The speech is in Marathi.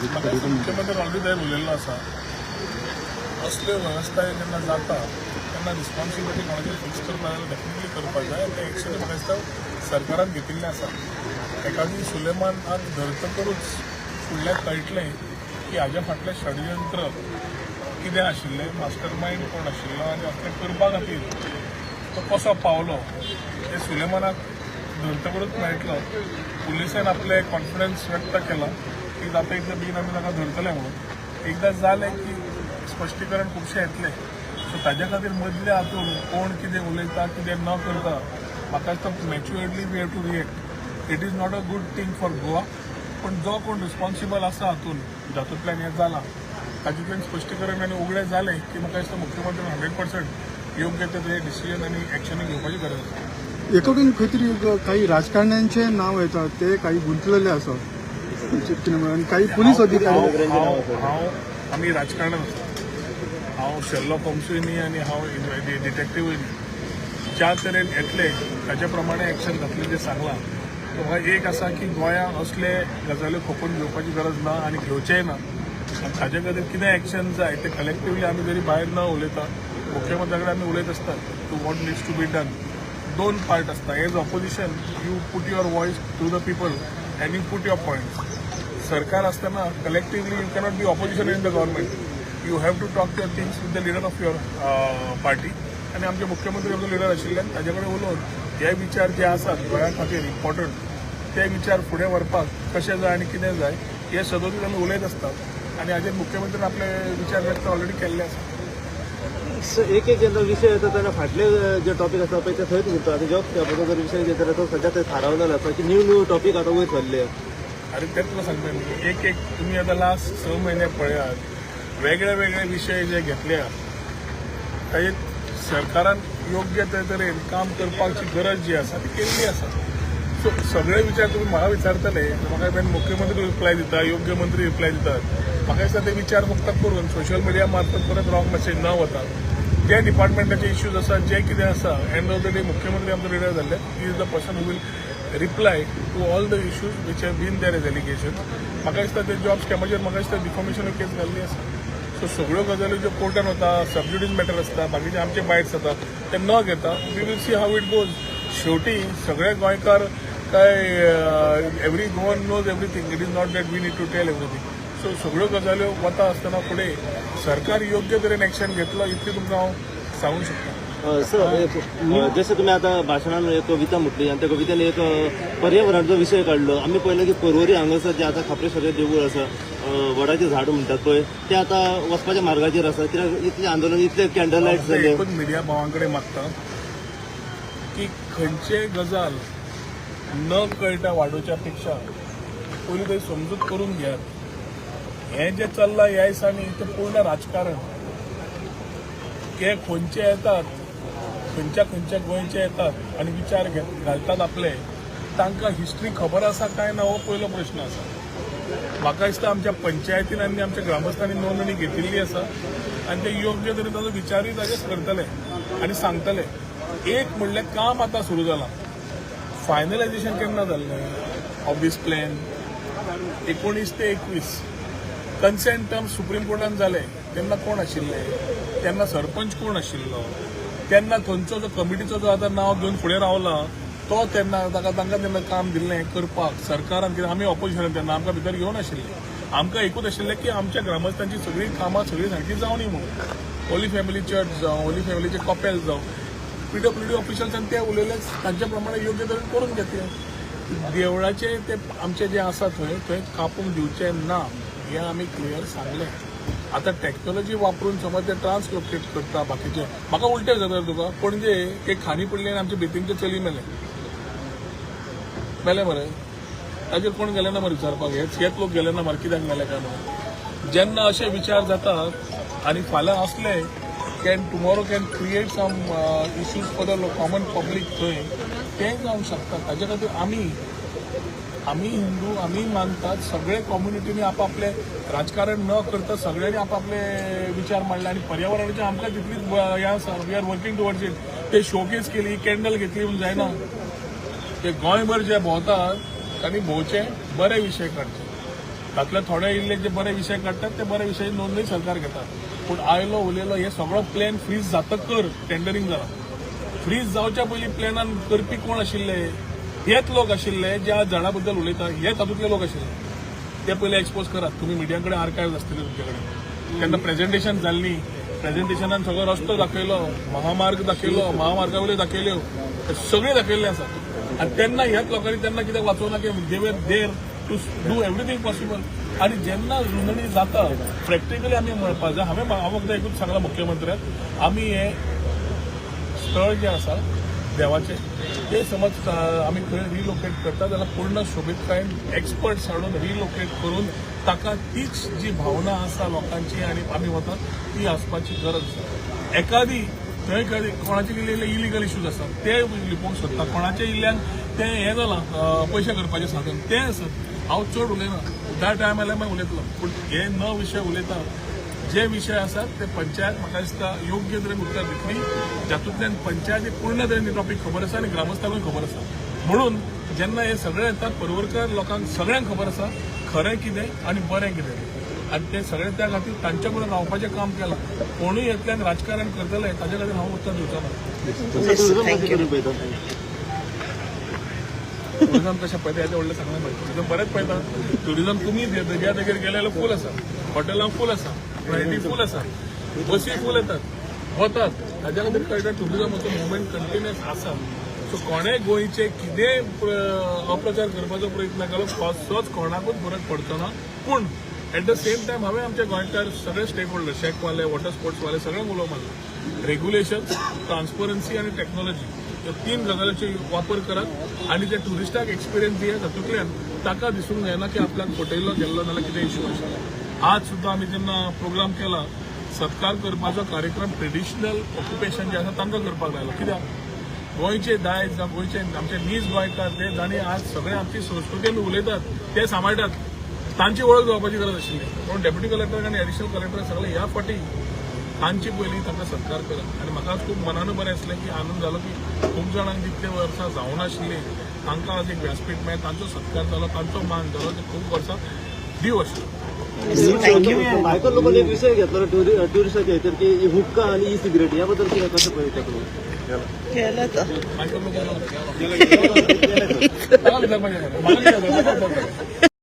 मुख्यमंत्री ऑलरेडी थंय उलयल्लो आसा असल्यो वेवस्थाय जेन्ना जाता तेन्ना रिस्पॉन्सिबिलिटी कोणाचेर फिक्स करपा डेफिनेटली करपाक ते एक्शन दिसता सरकारान घेतिल्लें आसा एकादी सुलेमानाक धरतकरूच फुडल्या कळटलें की हाज्या फाटलें षडयंत्र कितें आशिल्लें मास्टर मायंड कोण आशिल्लो आनी असलें करपा खातीर तो कसो पावलो? हे सुलेमानाक धरतकरूच मेळटलो पुलिसान आपले कॉन्फिडन्स व्यक्त केला. की जाता एकदां बेगीन आमी ताका धरतले म्हणून एकदां जालें की स्पश्टीकरण खुबशें येतलें. सो ताज्या खातीर मदल्या हातून कोण कितें उलयता कितें न करता म्हाका दिसता maturedly we have to react it is not a good thing for Goa पण जो कोण रिस्पॉन्सिबल आसा हातून जातूंतल्यान हें जालां तातूंतल्यान स्पश्टीकरण आनी उगडें जालें की म्हाका दिसता मुख्यमंत्री हंड्रेड पर्संट योग्य ते डिसिजन आनी एक्शनी घेवपाची गरज आसा एकोडून खंय तरी काही राजकारण्यांचे नाव येतात ते काही गुंतलेले असतात. आणि काही पोलीस अधिकारी. हांव आमी राजकारणांत आसा हांव शेर्लॉक होम्सूय न्ही आनी हांव डिटेक्टिवूय न्ही ज्या तरेन येतले ताचे प्रमाणे एक्शन जातलें जें सांगलां. तो म्हाका एक आसा की गोंयांत असले गजाल्यो खपून घेवपाची गरज ना आनी घेवचेय ना. आनी ताचे खातीर कितें एक्शन जाय ते कलेक्टिवली आमी जरी भायर न उलयता मुख्यमंत्र्या कडेन आमी उलयत आसतात to what needs to be done दोन पार्ट आसता as opposition you put your voice to the people and you put your point सरकार असताना collectively you cannot be opposition in the government you have to talk your things with the leader of your party आनी आमचे मुख्यमंत्री आमचो लिडर आशिल्ल्यान ताजे कडेन उलोवन हे विचार जे आसात गोंया खातीर इम्पॉर्टंट ते विचार फुडें व्हरपाक कशें जाय आनी कितें जाय हे सदोदीत आमी उलयत आसतात आनी हाजेर मुख्यमंत्र्यान आपले विचार व्यक्त ऑलरेडी केल्ले आसात एक एक जेन्ना विशय येता तेन्ना फाटले जे टॉपीक आसा पळय ते थंयच उरता आतां जॉब जर विशय घेता तो सध्या ते थारावलेलो आसा की न्यू न्यू टॉपीक आतां वयर सरले अरे तेच तुला सांगता मी. एक एक तुम्ही आता लास्ट स महिने पळयात वेगळे वेगळे विषय जे घेतले ताचे सरकारान योग्य ते तरेन काम करपाची गरज जी आसा ती केल्ली आसा. सो सगळे विचार तुम्ही म्हाका विचारतले म्हाका मुख्यमंत्री रिप्लाय दिता योग्य मंत्री रिप्लाय दितात म्हाका दिसता ते विचार फक्त करून सोशल मिडिया मार्फत परत रॉंग मेसेज न वता. जे डिपार्टमेंटाचे इश्यूज आसा जे कितें आसा एंड ऑफ द डे मुख्यमंत्री आमचो रिटायर जाल्ले is the person who will reply to all the issues which have been there as allegation म्हाका दिसता ते जॉब स्कॅमाचेर म्हाका दिसता डिफॉर्मेशन केस घाल्ली आसा सो सगळ्यो गजाली ज्यो कोर्टान वता सबज्युडीज मॅटर आसता बाकीचे आमचे बायट्स जाता ते न घेता we will see how it goes शेवटी सगळे गोंयकार काय every Goan knows everything it is not that we need to tell everything so सगळ्यो गजाल्यो वता आसतना फुडें सरकार योग्य तरेन एक्शन घेतलो इतली तुमकां हांव सांगूंक शकता. सर एक, अ, जशें तुमी आतां भाशणान एक कविता म्हटली आनी त्या कवितेन एक पर्यावरणाचो विशय काडलो आमी पळयलें की पर्वरी हांगासर जें आतां खापरेश्वराचें देवूळ आसा वडाचें झाड म्हणटात पळय तें आतां वचपाच्या मार्गाचेर आसा कित्याक इतलें आंदोलन इतले कॅन्डल लायट जाले एकूच मिडिया भावांकडे मागता की खंयचे गजाल न कळटा वाडोवच्या पेक्षा पयलीं थंय समजूत करून घेयात हें जें चल्लां ह्या दिसांनी तें पूर्ण राजकारण हे खंयचे येतात खंयच्या खंयच्या गोंयचे येतात आनी विचार घालतात आपले. तांकां हिस्ट्री खबर आसा काय ना हो? पयलो प्रश्न आसा म्हाका दिसता आमच्या पंचायतीन आनी आमच्या ग्रामस्थांनी नोंदणी घेतिल्ली आसा आनी ते योग्य तरेन ताजो विचारूय ताजेच करतले आनी सांगतले एक म्हणल्यार काम आतां सुरू जालां फायनलायझेशन केन्ना जाल्लें ऑफ दीस प्लॅन एकोणीस ते एकवीस. कन्सेंट टर्म सुप्रीम कोर्टान जाले तेन्ना कोण आशिल्ले? तेन्ना सरपंच कोण आशिल्लो? तेन्ना थंयचो जो कमिटीचो जो आतां नांव घेवन फुडें रावला तो तेन्ना ताका तांकां तेन्ना काम दिल्लें करपाक. सरकारान कितें आमी ऑपोजिशनान तेन्ना आमकां भितर घेवन आशिल्लें आमकां एकूच आशिल्लें की आमच्या ग्रामस्थांची सगळीं कामां सगळीं सारकी जावनी म्हणून. होली फॅमिली चर्च जावं होली फॅमिलीचे कपेल जावं. पीडब्ल्यू डी ऑफिशल्सान ते उलयले तांच्या प्रमाणे योग्य तरेन करून घेतले देवळाचे ते आमचे जे आसा थंय थंय कापूंक दिवचे ना हें आमी क्लियर सांगलें. आतां टॅक्नोलॉजी वापरून समज ते ट्रान्सलोकेट करता बाकीचे. म्हाका उलटें जाता तुका पणजे एक खाणी पडली आनी आमचे बेतींचे चली मेले. मेले मरे. ताजेर कोण गेले ना मरे विचारपाक? हेच हेच लोक गेले ना मरे कित्याक मेले काय म्हणून? जेन्ना अशे विचार जातात आनी फाल्यां असले can tomorrow can create some issues for the common public थंय. तें जावंक शकता ताचे खातीर आमी आमी हिंदू आमी मानतात सगळे कम्युनिटीनी आपापले राजकारण न करता सगळ्यांनी आपापले विचार मांडले आणि पर्यावरणाचे आमकां तितलीच या हें we are working towards it ते शोकेस केली कॅन्डल घेतली म्हणून जायना ते गोंयभर जे भोंवतात तांणी भोंवचे बरे विशय काडचे तातले थोडे इल्ले जे बरे विशय काडटात ते बरे विशय नोंदणी सरकार घेता पूण आयलो उलयलो हे सगळो प्लॅन फ्रीज जातकर टेंडरींग जाला फ्रीज जावच्या पयलीं प्लॅनान करपी कोण आशिल्ले हेच लोक आशिल्ले जे आज झाडा बद्दल उलयता हेच तातूंतले लोक आशिल्ले ते पयले एक्सपोज करात तुमी मिडिया कडेन आर्कायव्ह आसतले तुमचे कडेन तेन्ना प्रेझेंटेशन जाल्ली प्रेझेंटेशनान सगळो रस्तो दाखयलो महामार्ग दाखयलो महामार्गावल्यो दाखयल्यो ते सगळे दाखयल्ले आसा आनी तेन्ना ह्याच लोकांनी तेन्ना कित्याक वाचोवना की they were there to do everything possible आनी जेन्ना नोंदणी जाता प्रॅक्टिकली आमी म्हणपाक जाय हांवें हांव वखदां एकूच सांगलां मुख्यमंत्र्याक आमी हे स्थळ जे आसा देवाचे. ते समज आम्ही आमी खंय रिलोकेट करता जाल्यार पूर्ण सोबीतकायेन एक्सपर्ट्स हाडून रिलोकेट करून ताका तीच जी भावना आसा लोकांची आनी आमी वतात ती आसपाची गरज आसा एखादी थंय एखादी कोणाचे इल्ले इलिगल इश्यूज आसा ते लिपोवंक सोदता कोणाचे इल्ल्यान ते हें जालां पयशे करपाचें साधन तें आसत हांव चड उलयना. त्या टायमार मागीर उलयतलो. पूण हे न विशय उलयता जे विषय आसात ते पंचायत म्हाका दिसता योग्य तरेन उत्तर दितली जातूंतल्यान पंचायतीक पूर्ण तरेन टॉपीक खबर आसा आनी ग्रामस्थांकूय खबर आसा म्हणून जेन्ना हे सगळे येतात परवरकर लोकांक सगळ्यांक खबर आसा खरें कितें आनी बरें कितें आनी ते सगळे त्या खातीर तांच्या कडेन रावपाचें काम केलां. कोणूय येतल्यान राजकारण करतले ताचे खातीर हांव उत्तर दिवचो ना. टुरिझम कशें करून पळयता हेजें व्हडलें सांगलें टुरिझम बरेंच पळयता टुरिझम तुमी ज्या जाग्यार गेले जाल्यार फूल आसा हॉटेलां फूल आसा फ्लायटी फूल आसा बसी फूल येतात. वतात ताज्या खातीर कळटा टुरिजमाचो मुवमेंट कंटिन्युअस आसा सो कोणे गोंयचे कितेंय अप्रचार करपाचो प्रयत्न केलो कसोच कोणाकूच फरक पडचो ना? पूण एट द सेम टायम हांवें आमचे गोंयकार सगळे स्टेक होल्डर शेकवाले वॉटर स्पोर्ट्सवाले सगळ्यांक उलोवंक मारला रेग्युलेशन ट्रान्सपरन्सी आनी टॅक्नॉलॉजी ह्यो तीन गजालींचो वापर करात आनी जे ट्युरिस्टाक एक्सपिरियन्स दिया तातूंतल्यान ताका दिसूंक जायना की आपल्याक फटयल्लो गेल्लो नाल्यार कितें इश्यू आशिल्लो आज सुद्दां आमी जेन्ना प्रोग्राम केला. सत्कार करपाचो कार्यक्रम ट्रेडिशनल ऑक्युपेशन जे आसा तांकां करपाक लायलो कित्याक गोंयचे दायज जावं गोंयचे आमचे नीज गोंयकार ते जाणी आज सगळे आमची संस्कृतीन उलयतात ते सांबाळटात तांची वळख जावपाची गरज आशिल्ली. पूण डेप्युटी कलेक्टर आनी एडिशनल कलेक्टर सगळे ह्या फाटी तांची पयलीं तांकां सत्कार करप आनी म्हाका खूप खूब मनान बरें आसलें की आनंद जालो की खूब जाणांक जितले वर्सां जावनाशिल्ली तांकां आज एक व्यासपीठ मेळ्ळें. तांचो सत्कार जालो तांचो मान जालो ते खूब वर्सां दीव आशिल्लो भायकर लोकांनी एक विषय घेतलो टुरिस्टाच्या हेतून की हुक्का आणि ई सिगरेट याबद्दल कितें कशें पळयता तुमी